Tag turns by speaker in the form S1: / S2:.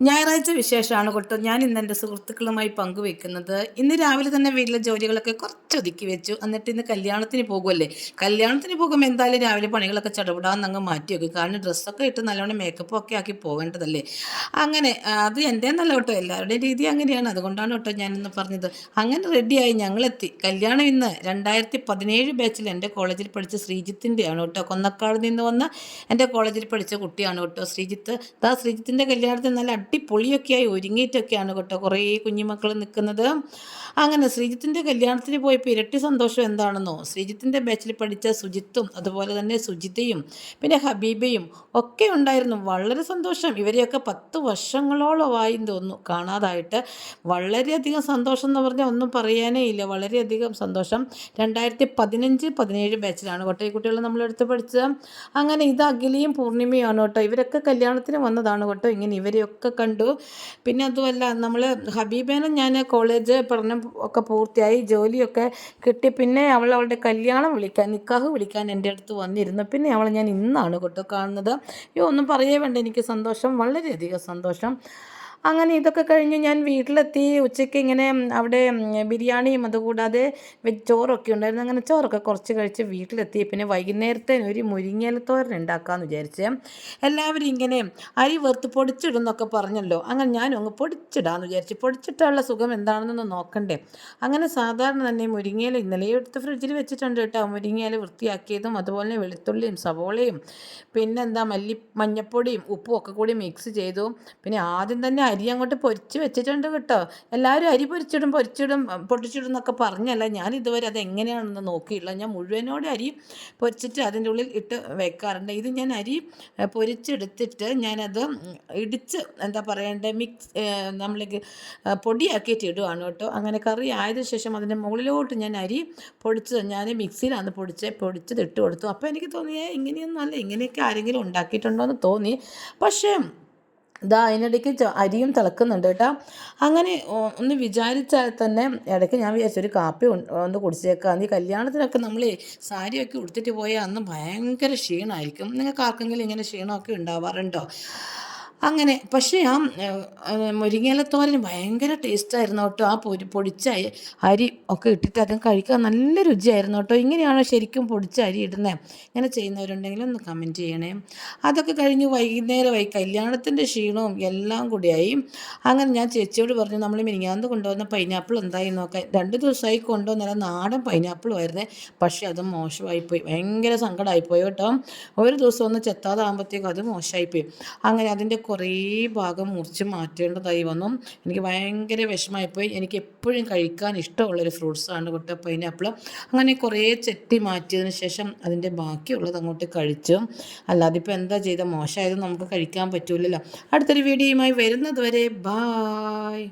S1: ഞായറാഴ്ച വിശേഷമാണ് കൊടുത്തത്. ഞാൻ ഇന്ന് എന്റെ സുഹൃത്തുക്കളുമായി പങ്കുവെക്കുന്നത് ഇന്ന് രാവിലെ തന്നെ വീട്ടിലെ ജോലികളൊക്കെ കുറച്ച് ഒതുക്കി വെച്ചു. എന്നിട്ട് ഇന്ന് കല്യാണത്തിന് പോകുമല്ലേ കല്യാണത്തിന് പോകുമ്പോൾ എന്തായാലും രാവിലെ പണികളൊക്കെ ചടപടാന്ന് അങ്ങ് മാറ്റി വെക്കും കാരണം ഡ്രസ്സൊക്കെ ഇട്ട് നല്ലവണ്ണം മേക്കപ്പൊക്കെ ആക്കി പോകേണ്ടതല്ലേ? അങ്ങനെ അത് എന്റെ നല്ല കേട്ടോ. എല്ലാവരുടെയും രീതി അങ്ങനെയാണ്. അതുകൊണ്ടാണ് കേട്ടോ ഞാനിന്ന് പറഞ്ഞത്. അങ്ങനെ റെഡിയായി ഞങ്ങളെത്തി. കല്യാണം ഇന്ന് രണ്ടായിരത്തി പതിനേഴ് ബാച്ചിൽ എന്റെ കോളേജിൽ പഠിച്ച ശ്രീജിത്തിന്റെയാണ് കേട്ടോ. കൊന്നക്കാട് നിന്ന് വന്ന എന്റെ കോളേജിൽ പഠിച്ച കുട്ടിയാണ് കേട്ടോ ശ്രീജിത്ത്. ആ ശ്രീജിത്തിന്റെ കല്യാണത്തിന് നല്ല അടിപൊളിയൊക്കെയായി ഒരുങ്ങിയിട്ടൊക്കെയാണ് കേട്ടോ കുറേ കുഞ്ഞുമക്കൾ നിൽക്കുന്നത് അങ്ങനെ ശ്രീജിത്തിന്റെ കല്യാണത്തിന് പോയപ്പോൾ ഇരട്ടി സന്തോഷം എന്താണെന്നോ? ശ്രീജിത്തിന്റെ ബാച്ചിൽ പഠിച്ച സുജിത്തും അതുപോലെ തന്നെ സുജിതയും പിന്നെ ഹബീബയും ഒക്കെ ഉണ്ടായിരുന്നു. വളരെ സന്തോഷം. ഇവരെയൊക്കെ പത്ത് വർഷങ്ങളോളമായി തോന്നുന്നു. കാണാതായിട്ട് വളരെയധികം സന്തോഷം എന്ന് പറഞ്ഞാൽ ഒന്നും പറയാനേ ഇല്ല. വളരെയധികം സന്തോഷം. രണ്ടായിരത്തി പതിനഞ്ച് പതിനേഴ് ബാച്ചിലാണ് കേട്ടോ ഈ കുട്ടികൾ നമ്മളെടുത്ത് പഠിച്ചത്. അങ്ങനെ ഇത് അഖിലയും പൂർണിമയാണ് കേട്ടോ. ഇവരൊക്കെ കല്യാണത്തിന് വന്നതാണ് കേട്ടോ. ഇങ്ങനെ ഇവരെയൊക്കെ കണ്ടു. പിന്നെ അതുമല്ല നമ്മൾ ഹബീബേനെ ഞാൻ കോളേജ് പഠനം ഒക്കെ പൂർത്തിയായി ജോലിയൊക്കെ കിട്ടി. പിന്നെ അവൾ അവളുടെ കല്യാണം വിളിക്കാൻ നിക്കാഹ് വിളിക്കാൻ എന്റെ അടുത്ത് വന്നിരുന്നു. പിന്നെ അവളെ ഞാൻ ഇന്നാണ് കേട്ടോ കാണുന്നത്. അയ്യോ ഒന്നും പറയേ വേണ്ട എനിക്ക് സന്തോഷം വളരെയധികം സന്തോഷം. അങ്ങനെ ഇതൊക്കെ കഴിഞ്ഞ് ഞാൻ വീട്ടിലെത്തി. ഉച്ചയ്ക്ക് ഇങ്ങനെ അവിടെ ബിരിയാണിയും അതുകൂടാതെ ചോറൊക്കെ ഉണ്ടായിരുന്നു. അങ്ങനെ ചോറൊക്കെ കുറച്ച് കഴിച്ച് വീട്ടിലെത്തി. പിന്നെ വൈകുന്നേരത്തെ ഒരു മുരിങ്ങയിലത്തോരൻ ഉണ്ടാക്കാമെന്ന് വിചാരിച്ച് എല്ലാവരും ഇങ്ങനെ അരി വെറുത്ത് പൊടിച്ചിടുന്നൊക്കെ പറഞ്ഞല്ലോ. അങ്ങനെ ഞാനും അങ്ങ് പൊടിച്ചിടാമെന്ന് വിചാരിച്ചു. പൊടിച്ചിട്ടുള്ള സുഖം എന്താണെന്നൊന്ന് നോക്കണ്ടേ. അങ്ങനെ സാധാരണ തന്നെ മുരിങ്ങയില ഇന്നലെ എടുത്ത് ഫ്രിഡ്ജിൽ വെച്ചിട്ടുണ്ട് കേട്ടോ. മുരിങ്ങയില വൃത്തിയാക്കിയതും അതുപോലെ വെളുത്തുള്ളിയും സവോളയും പിന്നെന്താ മല്ലി മഞ്ഞപ്പൊടിയും ഉപ്പും ഒക്കെ കൂടി മിക്സ് ചെയ്തു. പിന്നെ ആദ്യം തന്നെ അരി അങ്ങോട്ട് പൊരിച്ച് വെച്ചിട്ടുണ്ട് കേട്ടോ. എല്ലാവരും അരി പൊരിച്ചിടും പൊരിച്ചിടും പൊട്ടിച്ചിടും എന്നൊക്കെ പറഞ്ഞല്ല? ഞാൻ ഇതുവരെ അത് എങ്ങനെയാണെന്ന് നോക്കിയില്ല. ഞാൻ മുഴുവനോട് അരി പൊരിച്ചിട്ട് അതിന്റെ ഉള്ളിൽ ഇട്ട് വെക്കാറുണ്ട്. ഇത് ഞാൻ അരി പൊരിച്ചെടുത്തിട്ട് ഞാനത് ഇടിച്ച് എന്താ പറയണ്ടേ? മിക്സ് നമ്മൾക്ക് പൊടിയാക്കിയിട്ട് ഇടുവാണ് കേട്ടോ. അങ്ങനെ കറി ആയതിനു ശേഷം അതിന്റെ മുകളിലോട്ട് ഞാൻ അരി പൊടിച്ചത് ഞാൻ മിക്സിയിലാണ് പൊടിച്ച് പൊടിച്ചത് ഇട്ട് കൊടുത്തു. അപ്പോൾ എനിക്ക് തോന്നിയേ ഇങ്ങനെയൊന്നും അല്ല. ഇങ്ങനെയൊക്കെ ആരെങ്കിലും ഉണ്ടാക്കിയിട്ടുണ്ടോ എന്ന് തോന്നി. പക്ഷേ ഇതാ അതിനിടയ്ക്ക് അരിയും തിളക്കുന്നുണ്ട് കേട്ടോ. അങ്ങനെ ഒന്ന് വിചാരിച്ചാൽ തന്നെ ഇടയ്ക്ക് ഞാൻ വിചാരിച്ചു ഒരു കാപ്പി ഒന്ന് കുടിച്ചേക്കാം. ഈ കല്യാണത്തിനൊക്കെ നമ്മൾ സാരിയൊക്കെ ഉടുത്തിട്ട് പോയാൽ അന്ന് ഭയങ്കര ക്ഷീണമായിരിക്കും നിങ്ങൾക്ക് ആർക്കെങ്കിലും ഇങ്ങനെ ക്ഷീണമൊക്കെ ഉണ്ടാവാറുണ്ടോ? അങ്ങനെ. പക്ഷേ ആ മുരിങ്ങയിലത്തോരൻ ഭയങ്കര ടേസ്റ്റായിരുന്നു കേട്ടോ. ആ പൊരി പൊടിച്ച അരി ഒക്കെ ഇട്ടിട്ട് അതും കഴിക്കാൻ നല്ല രുചിയായിരുന്നു കേട്ടോ. ഇങ്ങനെയാണോ ശരിക്കും പൊടിച്ച അരി ഇടുന്നത് ഇങ്ങനെ ചെയ്യുന്നവരുണ്ടെങ്കിൽ ഒന്ന് കമന്റ് ചെയ്യണേ. അതൊക്കെ കഴിഞ്ഞ് വൈ കല്യാണത്തിന്റെ ക്ഷീണവും എല്ലാം കൂടിയായി. അങ്ങനെ ഞാൻ ചേച്ചിയോട് പറഞ്ഞു നമ്മൾ മിനിങ്ങാന്ത് കൊണ്ടുവന്ന പൈനാപ്പിൾ എന്തായി നോക്കാൻ രണ്ട് ദിവസമായി കൊണ്ടുവന്ന നാടൻ പൈനാപ്പിളുമായിരുന്നേ പക്ഷേ അത് മോശമായിപ്പോയി ഭയങ്കര സങ്കടമായിപ്പോയി കേട്ടോ. ഒരു ദിവസം ഒന്ന് ചെത്താതാകുമ്പോഴത്തേക്കും അത് മോശമായിപ്പോയി അങ്ങനെ അതിന്റെ കുറേ ഭാഗം മുറിച്ച് മാറ്റേണ്ടതായി വന്നു. എനിക്ക് ഭയങ്കര വിഷമമായിപ്പോയി. എനിക്ക് എപ്പോഴും കഴിക്കാൻ ഇഷ്ടമുള്ളൊരു ഫ്രൂട്ട്സാണ് കേട്ടോ പൈനാപ്പിൾ അങ്ങനെ കുറേ ചെത്തി മാറ്റിയതിന് ശേഷം അതിന്റെ ബാക്കിയുള്ളത് അങ്ങോട്ട് കഴിച്ചു. അല്ലാതെ ഇപ്പോൾ എന്താ ചെയ്ത മോശമായത് നമുക്ക് കഴിക്കാൻ പറ്റൂലല്ലോ. അടുത്തൊരു വീഡിയോയുമായി വരുന്നത് വരെ ബായ്